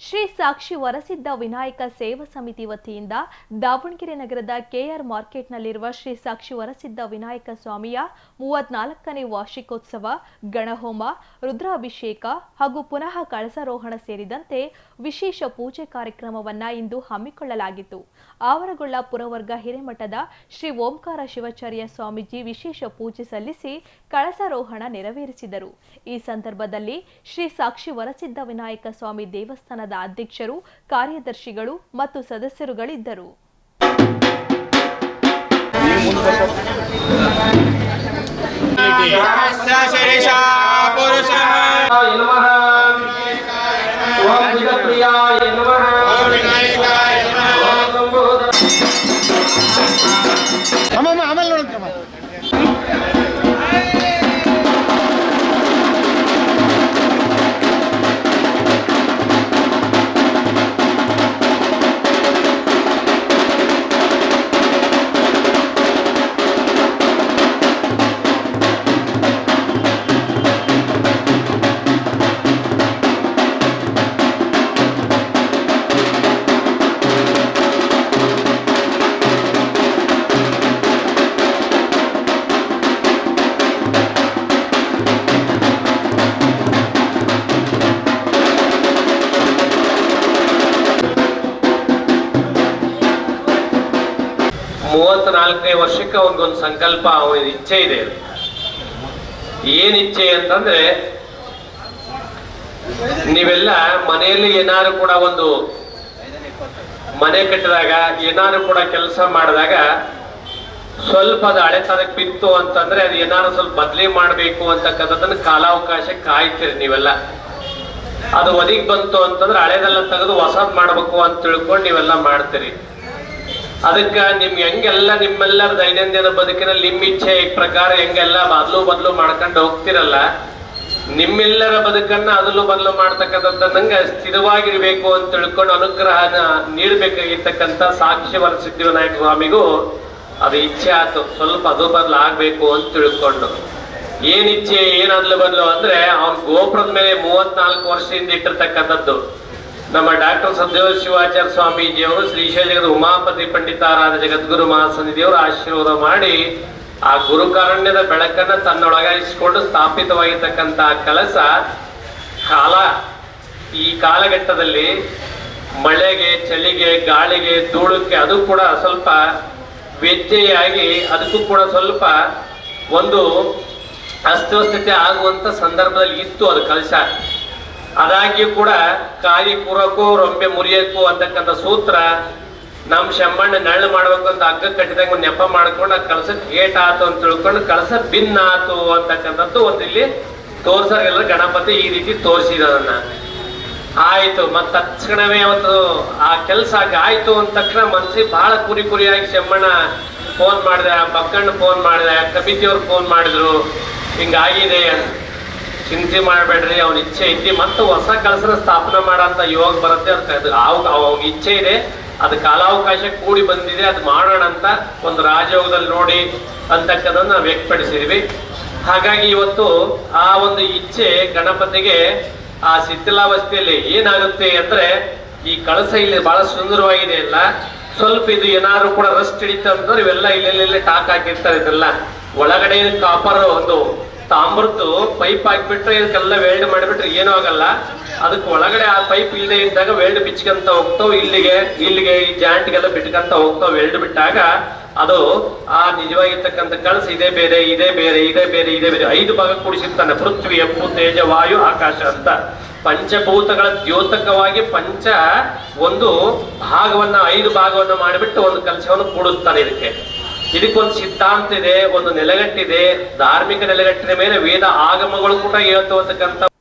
ಶ್ರೀ ಸಾಕ್ಷಿ ವರಸಿದ್ಧ ವಿನಾಯಕ ಸೇವಾ ಸಮಿತಿ ವತಿಯಿಂದ ದಾವಣಗೆರೆ ನಗರದ ಕೆಆರ್ ಮಾರ್ಕೆಟ್ನಲ್ಲಿರುವ ಶ್ರೀ ಸಾಕ್ಷಿ ವರಸಿದ್ದ ವಿನಾಯಕ ಸ್ವಾಮಿಯ ಮೂವತ್ನಾಲ್ಕನೇ ವಾರ್ಷಿಕೋತ್ಸವ, ಗಣಹೋಮ, ರುದ್ರಾಭಿಷೇಕ ಹಾಗೂ ಪುನಃ ಕಳಸಾರೋಹಣ ಸೇರಿದಂತೆ ವಿಶೇಷ ಪೂಜೆ ಕಾರ್ಯಕ್ರಮವನ್ನ ಇಂದು ಹಮ್ಮಿಕೊಳ್ಳಲಾಗಿತ್ತು ಆವರಗೊಳ್ಳ ಪುರವರ್ಗ ಹಿರೇಮಠದ ಶ್ರೀ ಓಂಕಾರ ಶಿವಾಚಾರ್ಯ ಸ್ವಾಮೀಜಿ ವಿಶೇಷ ಪೂಜೆ ಸಲ್ಲಿಸಿ ಕಳಸಾರೋಹಣ ನೆರವೇರಿಸಿದರು ಈ ಸಂದರ್ಭದಲ್ಲಿ ಶ್ರೀ ಸಾಕ್ಷಿ ವರಸಿದ್ಧ ವಿನಾಯಕ ಸ್ವಾಮಿ ದೇವಸ್ಥಾನದ ಅಧ್ಯಕ್ಷರು ಕಾರ್ಯದರ್ಶಿಗಳು ಮತ್ತು ಸದಸ್ಯರುಗಳಿದ್ದರು सहस्रशीर्षा पुरुषः நம. அமல் நடக்கமா ಮೂವತ್ನಾಲ್ಕನೇ ವರ್ಷಕ್ಕೆ ಅವನಿಗೊಂದು ಸಂಕಲ್ಪ ಅವನ ಇಚ್ಛೆ ಇದೆ. ಏನ್ ಇಚ್ಛೆ ಅಂತಂದ್ರೆ, ನೀವೆಲ್ಲ ಮನೆಯಲ್ಲಿ ಏನಾದ್ರು ಕೂಡ ಒಂದು ಮನೆ ಕಟ್ಟಿದಾಗ, ಏನಾದ್ರು ಕೂಡ ಕೆಲಸ ಮಾಡಿದಾಗ ಸ್ವಲ್ಪ ಅದು ಹಳೆತನಕ್ಕೆ ಬಿತ್ತು ಅಂತಂದ್ರೆ ಅದು ಏನಾದ್ರು ಸ್ವಲ್ಪ ಬದಲಿ ಮಾಡಬೇಕು ಅಂತಕ್ಕಂಥದ್ದನ್ನ ಕಾಲಾವಕಾಶ ಕಾಯ್ತೀರಿ ನೀವೆಲ್ಲ. ಅದು ಒದಗಿ ಬಂತು ಅಂತಂದ್ರೆ ಹಳೆದೆಲ್ಲ ತೆಗೆದು ಹೊಸದ್ ಮಾಡ್ಬೇಕು ಅಂತ ತಿಳ್ಕೊಂಡು ನೀವೆಲ್ಲ ಮಾಡ್ತೀರಿ. ಅದಕ್ಕ ನಿಮ್ ಹೆಂಗೆಲ್ಲ ನಿಮ್ಮೆಲ್ಲರ ದೈನಂದಿನ ಬದುಕಿನಲ್ಲಿ ನಿಮ್ಮ ಇಚ್ಛೆ ಈ ಪ್ರಕಾರ ಹೆಂಗೆಲ್ಲ ಬದಲು ಬದಲು ಮಾಡ್ಕೊಂಡು ಹೋಗ್ತಿರಲ್ಲ, ನಿಮ್ಮೆಲ್ಲರ ಬದುಕನ್ನ ಅದಲು ಬದಲು ಮಾಡ್ತಕ್ಕಂಥದ್ದನ್ನಂಗ ಸ್ಥಿರವಾಗಿರ್ಬೇಕು ಅಂತ ತಿಳ್ಕೊಂಡು ಅನುಗ್ರಹನ ನೀಡ್ಬೇಕಾಗಿರ್ತಕ್ಕಂಥ ಸಾಕ್ಷಿ ವರ ಸಿದ್ಧಿವಿನಾಯಕ ಸ್ವಾಮಿಗೂ. ಅದು ಇಚ್ಛೆ ಆಯ್ತು ಸ್ವಲ್ಪ ಅದು ಬದಲು ಆಗ್ಬೇಕು ಅಂತ ತಿಳ್ಕೊಂಡು. ಏನ್ ಇಚ್ಛೆ ಏನ್ ಅದ್ಲು ಬದಲು ಅಂದ್ರೆ ಅವ್ನ ಗೋಪುರದ ಮೇಲೆ ಮೂವತ್ನಾಲ್ಕು ವರ್ಷದಿಂದ ಇಟ್ಟಿರ್ತಕ್ಕಂಥದ್ದು ನಮ್ಮ ಡಾಕ್ಟರ್ ಸದ್ಯೋ ಶಿವಾಚಾರ್ಯ ಸ್ವಾಮೀಜಿಯವರು ಶ್ರೀಶೈಲ ಉಮಾಪತಿ ಪಂಡಿತಾರಾದ ಜಗದ್ಗುರು ಮಹಾಸನ್ನಿಧಿಯವರು ಆಶೀರ್ವಾದ ಮಾಡಿ ಆ ಗುರುಕಾರಣ್ಯದ ಬೆಳಕನ್ನ ತನ್ನೊಳಗಾಯಿಸಿಕೊಂಡು ಸ್ಥಾಪಿತವಾಗಿರ್ತಕ್ಕಂಥ ಕೆಲಸ ಕಾಲ. ಈ ಕಾಲಘಟ್ಟದಲ್ಲಿ ಮಳೆಗೆ, ಚಳಿಗೆ, ಗಾಳಿಗೆ, ಧೂಳಕ್ಕೆ ಅದು ಕೂಡ ಸ್ವಲ್ಪ ವ್ಯತ್ಯಯಾಗಿ ಅದಕ್ಕೂ ಕೂಡ ಸ್ವಲ್ಪ ಒಂದು ಅಸ್ತವ್ಯಸ್ಥತೆ ಆಗುವಂತ ಸಂದರ್ಭದಲ್ಲಿ ಇತ್ತು ಅದು ಕಲಶ. ಅದಾಗಿಯೂ ಕೂಡ ಕಾಯಿ ಕೂರಕ್ಕೂ ರೊಂಬೆ ಮುರಿಯಕ್ಕೂ ಅಂತಕ್ಕಂಥ ಸೂತ್ರ, ನಮ್ ಶಂಬಣ್ಣ ನೆರಳು ಮಾಡ್ಬೇಕು ಅಂತ ಹಗ್ಗ ಕಟ್ಟಿದಾಗ ಒಂದು ನೆಪ ಮಾಡ್ಕೊಂಡು ಆ ಕಳಸಕ್ಕೆ ಏಟ್ ಆತು ಅಂತ ತಿಳ್ಕೊಂಡು ಕಳಸ ಭಿನ್ನ ಆತು ಅಂತಕ್ಕಂಥದ್ದು ಒಂದು ಇಲ್ಲಿ ತೋರ್ಸೋರೆಲ್ಲ ಗಣಪತಿ ಈ ರೀತಿ ತೋರಿಸಿದ ಅದನ್ನ ಆಯ್ತು ಮತ್ತೆ ತಕ್ಷಣವೇ ಅವತ್ತು ಆ ಕೆಲಸ ಆಯ್ತು ಅಂದ ತಕ್ಷಣ ಮನ್ಸಿಗೆ ಬಹಳ ಕುರಿ ಕುರಿಯಾಗಿ ಶಮ್ಮಣ್ಣ ಫೋನ್ ಮಾಡಿದೆ ಬಕ್ಕಣ್ಣ ಫೋನ್ ಮಾಡಿದೆ ಕಮಿಟಿಯವ್ರು ಫೋನ್ ಮಾಡಿದ್ರು, ಹಿಂಗಾಗಿದೆ ಚಿಂತೆ ಮಾಡಬೇಡ್ರಿ, ಅವ್ನ ಇಚ್ಛೆ ಐತಿ, ಮತ್ತೆ ಹೊಸ ಕಳಸನ ಸ್ಥಾಪನೆ ಮಾಡಂತ ಯೋಗ ಬರುತ್ತೆ ಅಂತ ಅದು ಅವನ ಇಚ್ಛೆ ಇದೆ, ಅದು ಕಾಲಾವಕಾಶ ಕೂಡಿ ಬಂದಿದೆ, ಅದು ಮಾಡೋಣ ಅಂತ ಒಂದು ರಾಜಯೋಗದಲ್ಲಿ ನೋಡಿ ಅಂತಕ್ಕದನ್ನ ವ್ಯಕ್ತಪಡಿಸಿದ್ವಿ. ಹಾಗಾಗಿ ಇವತ್ತು ಆ ಒಂದು ಇಚ್ಛೆ ಗಣಪತಿಗೆ ಆ ಶಿಥಿಲಾವಸ್ಥೆಯಲ್ಲಿ ಏನಾಗುತ್ತೆ ಅಂದ್ರೆ, ಈ ಕಳಸ ಇಲ್ಲಿ ಬಹಳ ಸುಂದರವಾಗಿದೆ ಅಲ್ಲ ಸ್ವಲ್ಪ ಇದು ಏನಾದ್ರು ಕೂಡ ರಸ್ಟ್ ಹಿಡಿತ ಅಂದ್ರೆ ಇವೆಲ್ಲ ಇಲ್ಲೆಲ್ಲ ಟಾಕ್ ಹಾಕಿರ್ತಾರೆ ಇದೆಲ್ಲ. ಒಳಗಡೆ ಕಾಪರ್ ಒಂದು ತಾಮ್ರದ್ದು ಪೈಪ್ ಹಾಕ್ಬಿಟ್ರೆ ಇದಕ್ಕೆಲ್ಲ ವೆಲ್ಡ್ ಮಾಡಿಬಿಟ್ರೆ ಏನೂ ಆಗಲ್ಲ. ಅದಕ್ಕೆ ಒಳಗಡೆ ಆ ಪೈಪ್ ಇಲ್ಲದೆ ಇದ್ದಾಗ ವೆಲ್ಡ್ ಬಿಚ್ಕಂತ ಹೋಗ್ತಾವ್ ಇಲ್ಲಿಗೆ ಇಲ್ಲಿಗೆ ಈ ಜಾಯಿಂಟ್ಗೆಲ್ಲ ಬಿಟ್ಕಂತ ಹೋಗ್ತಾವ್ ವೆಲ್ಡ್ ಬಿಟ್ಟಾಗ ಅದು ಆ ನಿಜವಾಗಿರ್ತಕ್ಕಂಥ ಕಳಸ ಇದೇ ಬೇರೆ ಇದೇ ಬೇರೆ ಇದೇ ಬೇರೆ ಇದೇ ಬೇರೆ. ಐದು ಭಾಗ ಕೂಡಿಸಿರ್ತಾನೆ. ಪೃಥ್ವಿ ಅಪ್ಪು ತೇಜ, ವಾಯು, ಆಕಾಶ ಅಂತ. ಪಂಚಭೂತಗಳ ದ್ಯೋತಕವಾಗಿ ಪಂಚ ಒಂದು ಭಾಗವನ್ನ, ಐದು ಭಾಗವನ್ನ ಮಾಡಿಬಿಟ್ಟು ಒಂದು ಕಲಶವನ್ನು ಕೂಡಿಸ್ತಾನೆ ಇದಕ್ಕೆ. ಇದಕ್ಕೊಂದು ಸಿದ್ಧಾಂತ ಇದೆ ಒಂದು ನೆಲೆಗಟ್ಟಿದೆ. ಧಾರ್ಮಿಕ ನೆಲೆಗಟ್ಟಿನ ಮೇಲೆ ವೇದ ಆಗಮಗಳು ಕೂಡ ಹೇಳ್ತು ಅಂತಕ್ಕಂಥ